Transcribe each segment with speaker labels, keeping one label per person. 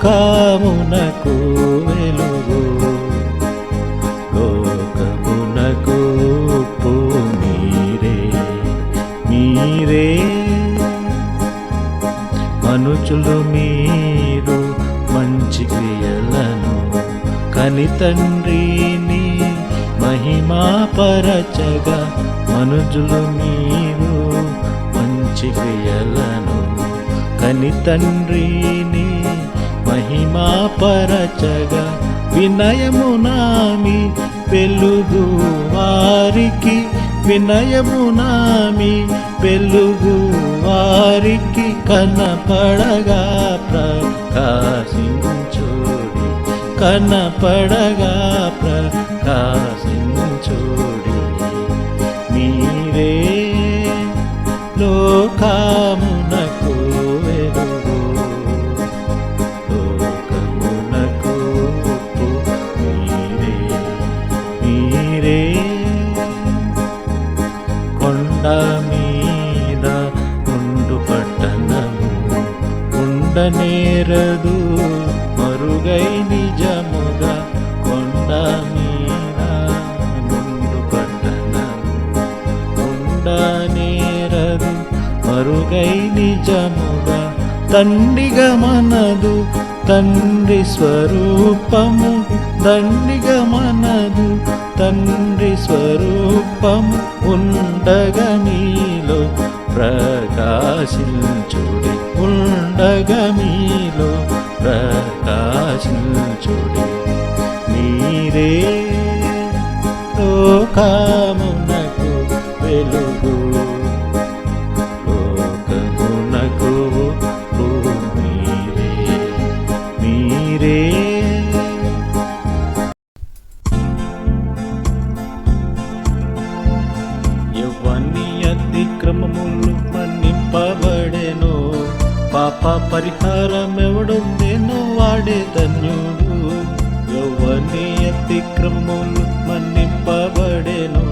Speaker 1: లోకమునకు వెలుగు. లోకమునకు ఉప్పు మీరే మీరే. మనుషులు మీరు మంచి క్రియలను కని తండ్రిని మహిమాపరచగా మనుజులు మీరు మంచి క్రియలను కని తండ్రిని మహిమా పరచగా వినయమునామి పెలుగు వారికి. వినయమునామి పెలుగు వారికి కనపడగా ప్రకాశించుడి. కనపడగా ప్రకాశించుడి. ఉండనేరదు మరుగై నిజముగా కొండ మీద నుండు పట్టణము ఉండనేరదు మరుగై నిజముగా తండ్రిగా మనదు తండ్రి స్వరూపము. దండిగా మనదు తండ్రి స్వరూపము ఉండగనీ ప్రకాశించుడి ఉండగా మీలో ప్రకాశించుడి. మీరే లోకా పాప పరిహారం పరిహారమెవడుందేనో వాడే ధన్యుడు. యవ్వని అతిక్రమములు మన్నింపబడేను.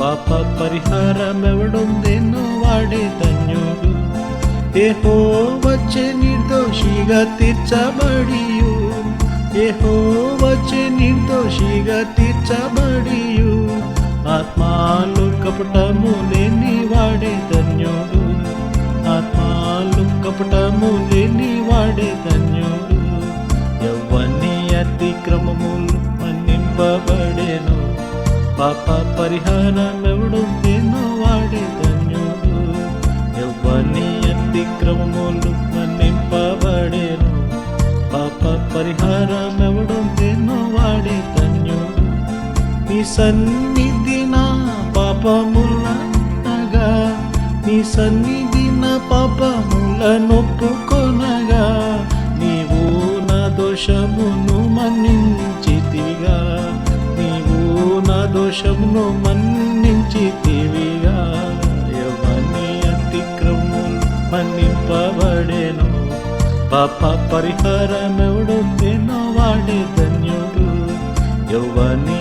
Speaker 1: పాప పరిహారం పరిహారమెవడుందేనో వాడే ధన్యుడు. ఏహో వచ్చే నిర్దోషిగా తీర్చబడియు. ఏహో వచ్చే నిర్దోషిగా తీర్చబడియు. ఆత్మాలు కపటము లేని వాడే ధన్యుడు. ఆత్మాలు కపటము లేని వాడే ధన్యుడు. యవ్వని అతిక్రమములు మన్నింపబడేను. పాప పరిహారమెవడు దేనో వాడే ధన్యుడు. ఎవన్నీ అతిక్రమములు మన్నింపబడేను. పాప పరిహారమెవడు దేనో వాడే ధన్యుడు. నీ సన్నిధి నా పాపములనగా నీ సన్నిధి నా పాపముల నొప్పుకొనగా నీవు నా దోషమును మన్నించితివిగా నీవు నా దోషమును మన్నించితివిగా ఎవని అతిక్రమములు మన్నింపబడేను. పాప పరిహారమెవడు దేనో వాడే ధన్యుడు. ఎవని